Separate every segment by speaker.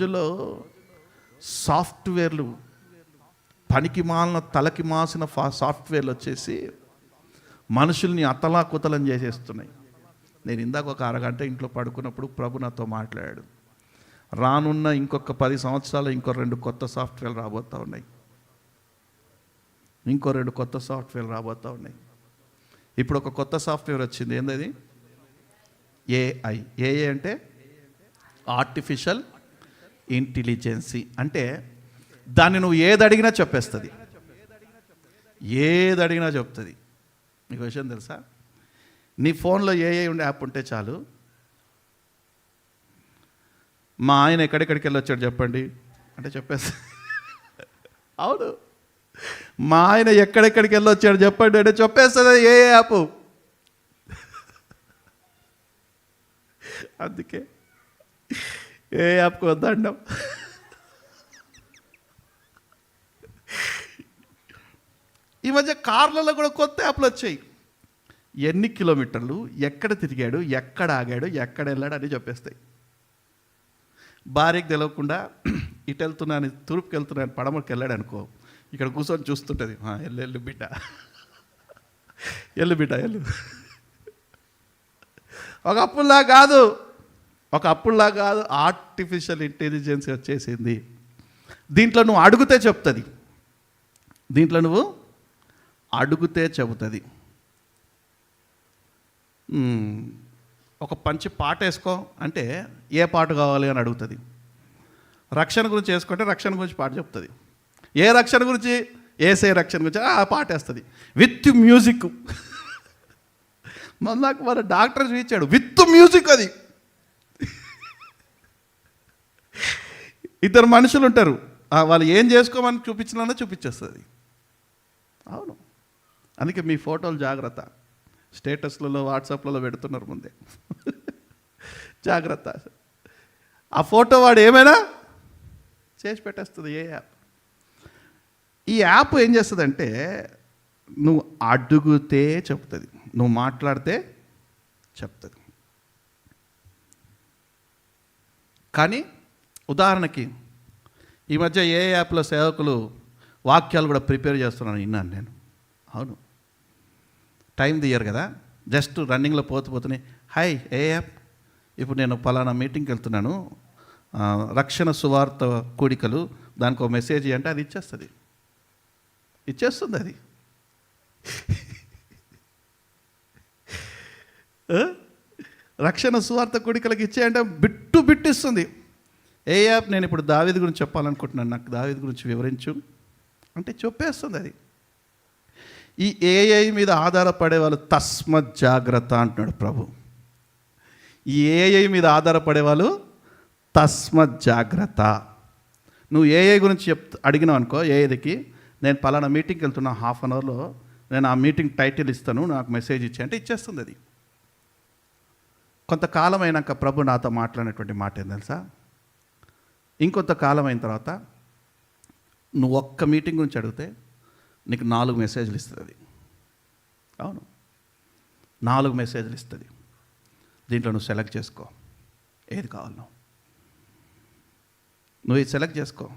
Speaker 1: రోజుల్లో సాఫ్ట్వేర్లు పనికి మాలిన తలకి మాసిన ఫా సాఫ్ట్వేర్లు వచ్చేసి మనుషుల్ని అతలాకుతలం చేసేస్తున్నాయి. నేను ఇందాక ఒక అరగంట ఇంట్లో పడుకున్నప్పుడు ప్రభు నాతో మాట్లాడాడు. రానున్న ఇంకొక పది సంవత్సరాలు ఇంకో రెండు కొత్త సాఫ్ట్వేర్లు రాబోతూ ఉన్నాయి. ఇంకో రెండు కొత్త సాఫ్ట్వేర్లు రాబోతూ ఉన్నాయి. ఇప్పుడు ఒక కొత్త సాఫ్ట్వేర్ వచ్చింది. ఏంటది ఏఐ. ఏఐ అంటే ఆర్టిఫిషియల్ ఇంటెలిజెన్సీ అంటే దాన్ని నువ్వు ఏది అడిగినా చెప్పేస్తుంది. ఏది అడిగినా చెప్తుంది. నీకు విషయం తెలుసా? నీ ఫోన్లో ఏఐ ఉండే యాప్ ఉంటే చాలు. మా ఆయన ఎక్కడెక్కడికి వెళ్ళొచ్చాడు చెప్పండి అంటే చెప్పేస్తా. అవును. మా ఆయన ఎక్కడెక్కడికి వెళ్ళొచ్చాడు చెప్పండి అంటే చెప్పేస్తుంది ఏ యాప్. అందుకే ఏ యాప్కి దండం ఈ మధ్య కార్లలో కూడా కొత్త యాప్లు వచ్చాయి. ఎన్ని కిలోమీటర్లు ఎక్కడ తిరిగాడు ఎక్కడ ఆగాడు ఎక్కడ వెళ్ళాడు అని చెప్పేస్తాయి. భార్యకి తెలియకుండా ఇటు వెళ్తున్నాను తూర్పుకి వెళ్తున్నాను పడమకి వెళ్ళాడు అనుకో ఇక్కడ కూర్చొని చూస్తుంటుంది. ఎల్లు ఎల్లు బిడ్డ. ఎల్లు బిడ్డ ఎల్లు ఒక అప్పుల్లా కాదు. ఒక కాదు ఆర్టిఫిషియల్ ఇంటెలిజెన్స్ వచ్చేసింది దీంట్లో నువ్వు అడిగితే చెప్తుంది. దీంట్లో నువ్వు అడుగుతే చెబుతుంది. ఒక మంచి పాట వేసుకో అంటే ఏ పాట కావాలి అని అడుగుతుంది. రక్షణ గురించి వేసుకుంటే రక్షణ గురించి పాట చెప్తుంది. ఏ రక్షణ గురించి? ఏసే రక్షణ గురించి. ఆ పాట వేస్తుంది. With music. మన నాకు మన డాక్టర్ చూపించాడు. విత్ మ్యూజిక్ అది. ఇద్దరు మనుషులు ఉంటారు. వాళ్ళు ఏం చేసుకోమని చూపించినా చూపించేస్తుంది. అవును. అందుకే మీ ఫోటోలు జాగ్రత్త. స్టేటస్లలో వాట్సాప్లలో పెడుతున్నారు ముందే. జాగ్రత్త. ఆ ఫోటో వాడు ఏమైనా చేసి పెట్టేస్తుంది ఏ యాప్. ఈ యాప్ ఏం చేస్తుందంటే నువ్వు అడుగుతే చెప్తుంది. నువ్వు మాట్లాడితే చెప్తుంది. కానీ ఉదాహరణకి ఈ మధ్య ఏ యాప్లో సేవకులు వాక్యాలు కూడా ప్రిపేర్ చేస్తున్నాను విన్నాను నేను. అవును. టైం దియ్యరు కదా. జస్ట్ రన్నింగ్లో పోతూ పోతూనే హాయ్ ఏ యాప్? ఇప్పుడు నేను పలానా మీటింగ్కి వెళ్తున్నాను. రక్షణ సువార్త కూడికలు దానికి ఒక మెసేజ్ అంటే అది ఇచ్చేస్తుంది. ఇచ్చేస్తుంది అది. రక్షణ సువార్త కూడికలకు ఇచ్చేయంటే బిట్టు బిట్టిస్తుంది. ఏ యాప్ నేను ఇప్పుడు దావిది గురించి చెప్పాలనుకుంటున్నాను. నాకు దావిది గురించి వివరించు. అంటే చెప్పేస్తుంది అది. ఈ ఏఐ మీద ఆధారపడే వాళ్ళు తస్మత్ జాగ్రత్త అంటున్నాడు ప్రభు. ఈ ఏఐ మీద ఆధారపడే వాళ్ళు తస్మత్ జాగ్రత్త. నువ్వు ఏఐ గురించి చెప్ అడిగినావు అనుకో ఏఐకి నేను పలానా మీటింగ్కి వెళ్తున్నా హాఫ్ అన్ అవర్లో. నేను ఆ మీటింగ్ టైటిల్ ఇస్తాను నాకు మెసేజ్ ఇచ్చే అంటే ఇచ్చేస్తుంది అది. కొంతకాలం అయినాక ప్రభు నాతో మాట్లాడినటువంటి మాట ఏం తెలుసా? ఇంకొంత కాలం అయిన తర్వాత నువ్వు ఒక్క మీటింగ్ గురించి అడిగితే నీకు నాలుగు మెసేజ్లు ఇస్తుంది. అవును. నాలుగు మెసేజ్లు ఇస్తుంది. దీంట్లో నువ్వు సెలెక్ట్ చేసుకో. ఏది కావాలి. నువ్వు నువ్వు ఇది సెలెక్ట్ చేసుకో.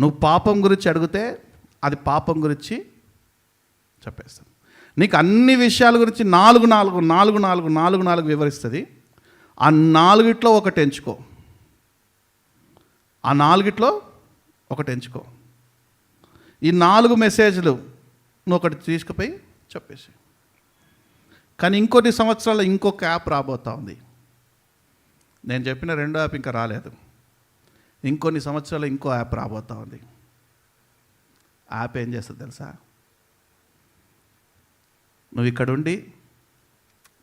Speaker 1: నువ్వు పాపం గురించి అడిగితే అది పాపం గురించి చెప్పేస్తాను నీకు అన్ని విషయాల గురించి నాలుగు నాలుగు నాలుగు నాలుగు నాలుగు నాలుగు వివరిస్తుంది. ఆ నాలుగిట్లో ఒకటి ఎంచుకో. ఆ నాలుగిట్లో ఒకటి ఎంచుకో. ఈ నాలుగు మెసేజ్లు నువ్వు ఒకటి తీసుకుపోయి చెప్పేసి. కానీ ఇంకొన్ని సంవత్సరాలు ఇంకొక యాప్ రాబోతా ఉంది. నేను చెప్పిన రెండో యాప్ ఇంకా రాలేదు. ఇంకొన్ని సంవత్సరాలు ఇంకో యాప్ రాబోతా ఉంది. యాప్ ఏం చేస్తుంది తెలుసా? నువ్వు ఇక్కడుండి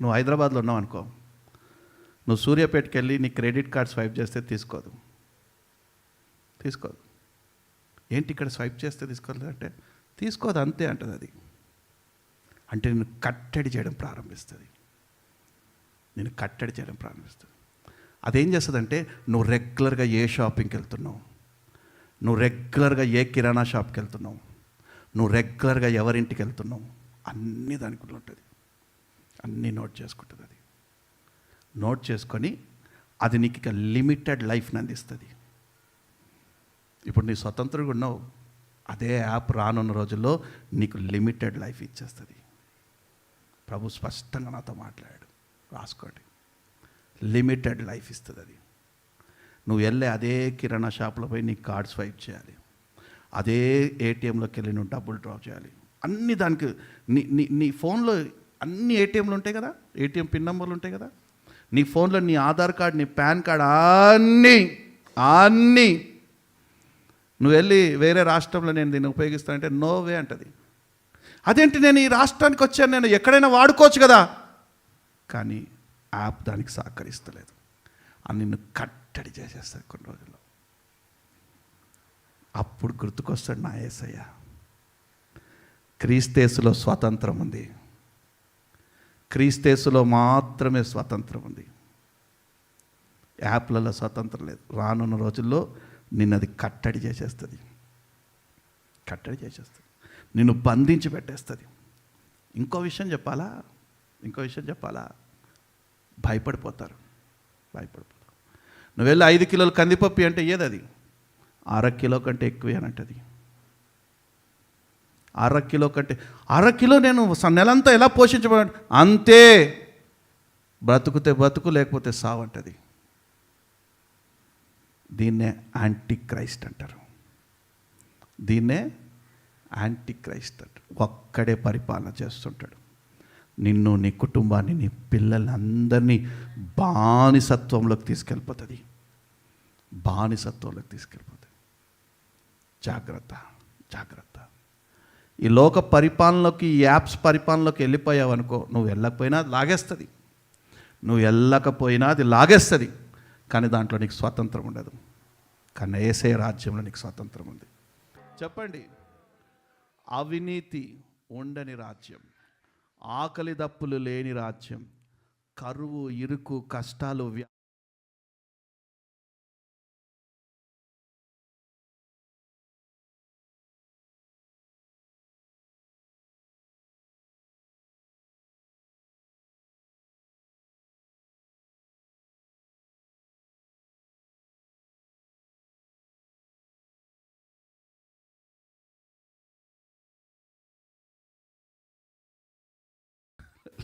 Speaker 1: నువ్వు హైదరాబాద్లో ఉన్నావు అనుకో నువ్వు సూర్యాపేటకి వెళ్ళి నీ క్రెడిట్ కార్డ్ స్వైప్ చేస్తే తీసుకోదు. తీసుకోదు. ఏంటి ఇక్కడ స్వైప్ చేస్తే తీసుకోలేదు అంటే తీసుకోదు అంతే అంటుంది అది. అంటే నేను కట్టడి చేయడం ప్రారంభిస్తుంది. నేను కట్టడి చేయడం ప్రారంభిస్తుంది. అదేం చేస్తుందంటే నువ్వు రెగ్యులర్గా ఏ షాపింగ్కి వెళ్తున్నావు? నువ్వు రెగ్యులర్గా ఏ కిరాణా షాప్కి వెళ్తున్నావు? నువ్వు రెగ్యులర్గా ఎవరింటికి వెళ్తున్నావు? అన్నీ దానికి ఉంటుంది. అన్నీ నోట్ చేసుకుంటుంది అది. నోట్ చేసుకొని అది నీకు ఇక లిమిటెడ్ లైఫ్ని అందిస్తుంది. ఇప్పుడు నీ స్వతంత్రంగా ఉన్నావు. అదే యాప్ రానున్న రోజుల్లో నీకు లిమిటెడ్ లైఫ్ ఇచ్చేస్తుంది. ప్రభు స్పష్టంగా నాతో మాట్లాడాడు రాసుకోండి. లిమిటెడ్ లైఫ్ ఇస్తుంది అది నువ్వు వెళ్ళే అదే కిరాణా షాప్లో పోయి నీ కార్డ్ స్వైప్ చేయాలి. అదే ఏటీఎంలోకి వెళ్ళి నువ్వు డబ్బులు డ్రా చేయాలి. అన్ని దానికి నీ నీ నీ ఫోన్లో అన్ని ఏటీఎంలు ఉంటాయి కదా? ఏటీఎం పిన్ నెంబర్లు ఉంటాయి కదా? నీ ఫోన్లో నీ ఆధార్ కార్డ్ నీ పాన్ కార్డ్ అన్నీ అన్నీ నువ్వు వెళ్ళి వేరే రాష్ట్రంలో నేను దీన్ని ఉపయోగిస్తానంటే నో వే అంటది. అదేంటి నేను ఈ రాష్ట్రానికి వచ్చాను నేను ఎక్కడైనా వాడుకోవచ్చు కదా? కానీ యాప్ దానికి సహకరిస్తలేదు. అని నిన్ను కట్టడి చేసేస్తాను కొన్ని రోజుల్లో. అప్పుడు గుర్తుకొస్తాడు నా ఏసయ్య. క్రీస్తేసులో స్వాతంత్రం ఉంది. క్రీస్తేసులో మాత్రమే స్వాతంత్రం ఉంది. యాప్లలో స్వాతంత్రం లేదు. రానున్న రోజుల్లో నిన్ను అది కట్టడి చేసేస్తుంది. కట్టడి చేసేస్తుంది. నిన్ను బంధించి పెట్టేస్తుంది. ఇంకో విషయం చెప్పాలా? ఇంకో విషయం చెప్పాలా? భయపడిపోతారు. భయపడిపోతారు. నువ్వు వెళ్ళి ఐదు కిలోలు కందిపప్పు అంటే ఏది అది అర కిలో కంటే ఎక్కువే అని అంటది. అర కిలో కంటే అర కిలో నేను నెలంతా ఎలా పోషించబడి అంతే. బ్రతుకుతే బతుకు లేకపోతే సావు అంటది. దీన్నే యాంటీ క్రైస్ట్ అంటారు. దీన్నే యాంటీ క్రైస్ట్ అంటారు. ఒక్కడే పరిపాలన చేస్తుంటాడు. నిన్ను నీ కుటుంబాన్ని నీ పిల్లలందరినీ బానిసత్వంలోకి తీసుకెళ్ళిపోతుంది. బానిసత్వంలోకి తీసుకెళ్ళిపోతుంది. జాగ్రత్త జాగ్రత్త. ఈ లోక పరిపాలనలోకి ఈ యాప్స్ పరిపాలనలోకి వెళ్ళిపోయావు అనుకో నువ్వు వెళ్ళకపోయినా అది లాగేస్తుంది. నువ్వు వెళ్ళకపోయినా అది లాగేస్తుంది. కానీ దాంట్లో నీకు స్వాతంత్రం ఉండదు. కానీ ఏసే రాజ్యంలో నీకు స్వాతంత్రం ఉంది. చెప్పండి. అవినీతి ఉండని రాజ్యం ఆకలి దప్పులు లేని రాజ్యం కరువు ఇరుకు కష్టాలు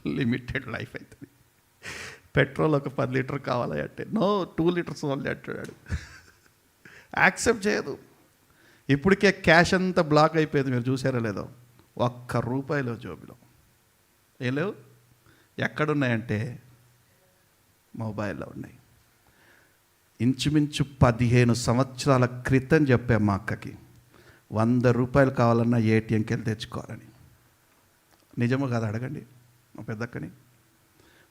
Speaker 1: లిమిటెడ్ లైఫ్ అవుతుంది పెట్రోల్ ఒక పది లీటర్ కావాలి అంటే నో టూ లీటర్స్ ఓన్లీ అంటాడు యాక్సెప్ట్ చేయదు. ఇప్పటికే క్యాష్ అంతా బ్లాక్ అయిపోయింది మీరు చూసారా లేదో. ఒక్క రూపాయలు జోబిలో. ఏం లేవు? ఎక్కడున్నాయంటే? మొబైల్లో ఉన్నాయి. ఇంచుమించు పదిహేను సంవత్సరాల క్రితం చెప్పాం మా అక్కకి వంద రూపాయలు కావాలన్నా ఏటీఎంకి వెళ్ళి తెచ్చుకోవాలని. నిజమో కాదు అడగండి. మా పెద్దక్కని.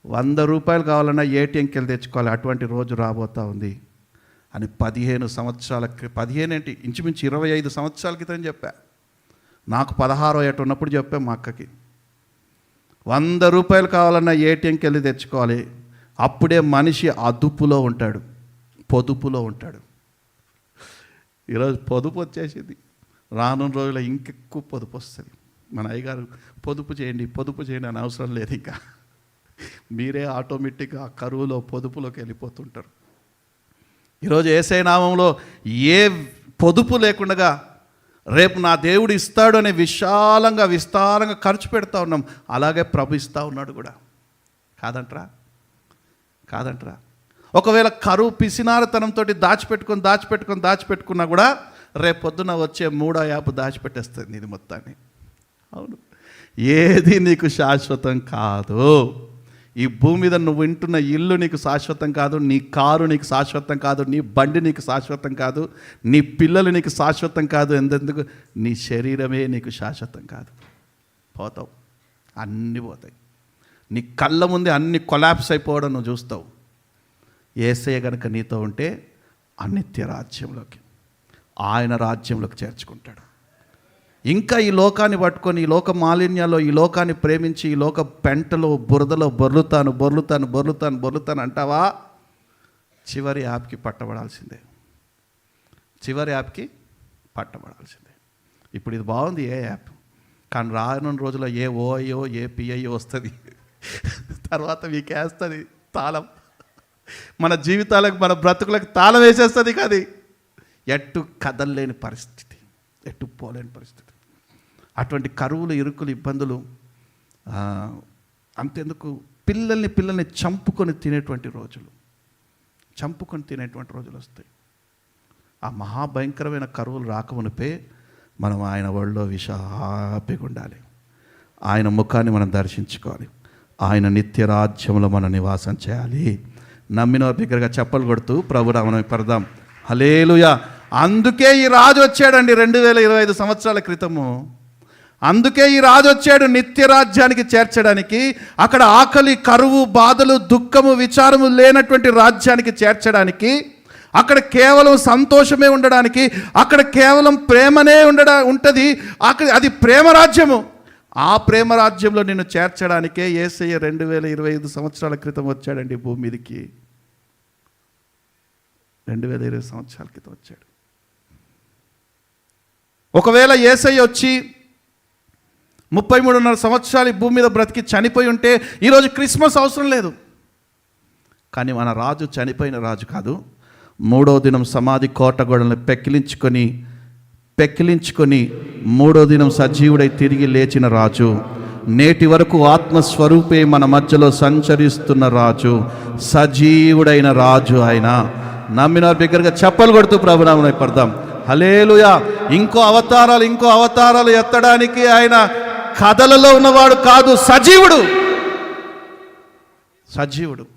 Speaker 1: వంద రూపాయలు కావాలన్నా ఏటీఎంకి వెళ్ళి తెచ్చుకోవాలి అటువంటి రోజు రాబోతా ఉంది అని పదిహేను సంవత్సరాల పదిహేను ఏంటి ఇంచుమించు ఇరవై ఐదు సంవత్సరాల క్రితం చెప్పా. నాకు పదహారో ఏట ఉన్నప్పుడు చెప్పా మా అక్కకి. వంద రూపాయలు కావాలన్నా ఏటీఎంకి వెళ్ళి తెచ్చుకోవాలి అప్పుడే మనిషి అదుపులో ఉంటాడు పొదుపులో ఉంటాడు. ఈరోజు పొదుపు వచ్చేసింది. రానున్న రోజుల్లో ఇంకెక్కువ పొదుపు వస్తుంది. మన అయ్యగారు పొదుపు చేయండి పొదుపు చేయండి అని అవసరం లేదు ఇంకా. మీరే ఆటోమేటిక్గా ఆ కరువులో పొదుపులోకి వెళ్ళిపోతుంటారు. ఈరోజు ఏసై నామంలో ఏ పొదుపు లేకుండా రేపు నా దేవుడు ఇస్తాడు అనే విశాలంగా విస్తారంగా ఖర్చు పెడతా ఉన్నాం. అలాగే ప్రభు ఇస్తా ఉన్నాడు కూడా. కాదంట్రా? కాదంట్రా? ఒకవేళ కరువు పిసినారతనంతో దాచిపెట్టుకొని దాచిపెట్టుకొని దాచిపెట్టుకున్నా కూడా రేపు పొద్దున వచ్చే మూడో యాప్ దాచిపెట్టేస్తుంది ఇది మొత్తాన్ని. అవును. ఏది నీకు శాశ్వతం కాదు. ఈ భూమి మీద నువ్వు వింటున్న ఇల్లు నీకు శాశ్వతం కాదు నీ కారు నీకు శాశ్వతం కాదు నీ బండి నీకు శాశ్వతం కాదు నీ పిల్లలు నీకు శాశ్వతం కాదు ఎంతెందుకు నీ శరీరమే నీకు శాశ్వతం కాదు. పోతావు. అన్నీ పోతాయి. నీ కళ్ళ ముందే అన్ని కొలాప్స్ అయిపోవడం నువ్వు చూస్తావు. ఏసయ్య కనుక నీతో ఉంటే అనిత్య రాజ్యంలోకి ఆయన రాజ్యంలోకి చేర్చుకుంటాడు. ఇంకా ఈ లోకాన్ని పట్టుకొని ఈ లోక మాలిన్యాల్లో ఈ లోకాన్ని ప్రేమించి ఈ లోక పెంటలో బురదలో బొర్లుతాను బొర్లుతాను బొర్లుతాను బొర్లుతాను అంటావా? చివరి యాప్కి పట్టబడాల్సిందే. చివరి యాప్కి పట్టబడాల్సిందే. ఇప్పుడు ఇది బాగుంది ఏ యాప్? కానీ రానున్న రోజుల్లో ఏ ఓఐఓ ఏ పిఐఓ వస్తుంది? తర్వాత మీకు వేస్తుంది తాళం. మన జీవితాలకు మన బ్రతుకులకు తాళం వేసేస్తుంది కదా. ఎట్టు కదలలేని పరిస్థితి ఎట్టు పోలేని పరిస్థితి. అటువంటి కరువులు ఇరుకులు ఇబ్బందులు అంతెందుకు? పిల్లల్ని పిల్లల్ని చంపుకొని తినేటువంటి రోజులు. చంపుకొని తినేటువంటి రోజులు వస్తాయి. ఆ మహాభయంకరమైన కరువులు రాకమునిపే మనం ఆయన ఒళ్ళో విషాపిగా ఉండాలి. ఆయన ముఖాన్ని మనం దర్శించుకోవాలి. ఆయన నిత్య రాజ్యంలో మనం నివాసం చేయాలి. నమ్మిన దగ్గరగా చెప్పలు కొడుతూ ప్రభు మనం పడదాం హలేలుయా అందుకే ఈ రాజు వచ్చాడండి. రెండు వేల ఇరవై ఐదు సంవత్సరాల క్రితము. అందుకే ఈ రాజు వచ్చాడు నిత్య రాజ్యానికి చేర్చడానికి. అక్కడ ఆకలి కరువు బాధలు దుఃఖము విచారము లేనటువంటి రాజ్యానికి చేర్చడానికి. అక్కడ కేవలం సంతోషమే ఉండడానికి. అక్కడ కేవలం ప్రేమనే ఉండడా ఉంటుంది. అక్కడ అది ప్రేమ రాజ్యము. ఆ ప్రేమ రాజ్యంలో నిన్ను చేర్చడానికే ఏసయ్య రెండు వేల ఇరవై ఐదు సంవత్సరాల క్రితం వచ్చాడండి భూమి మీదకి. రెండు వేల ఇరవై సంవత్సరాల క్రితం వచ్చాడు. ఒకవేళ ఏసయ్య వచ్చి ముప్పై మూడున్నర సంవత్సరాలు ఈ భూమి మీద బ్రతికి చనిపోయి ఉంటే ఈరోజు క్రిస్మస్ అవసరం లేదు. కానీ మన రాజు చనిపోయిన రాజు కాదు. మూడో దినం సమాధి కోట గోడలను పెక్కిలించుకొని పెక్కిలించుకొని మూడో దినం సజీవుడై తిరిగి లేచిన రాజు నేటి వరకు ఆత్మస్వరూపే మన మధ్యలో సంచరిస్తున్న రాజు సజీవుడైన రాజు ఆయన. నమ్మిన బిగ్గరగా దగ్గరగా చెప్పలు కొడుతూ ప్రభునామం పడదాం. హలేలుయా ఇంకో అవతారాలు ఇంకో అవతారాలు ఎత్తడానికి ఆయన కథలలో ఉన్నవాడు కాదు సజీవుడు. సజీవుడు.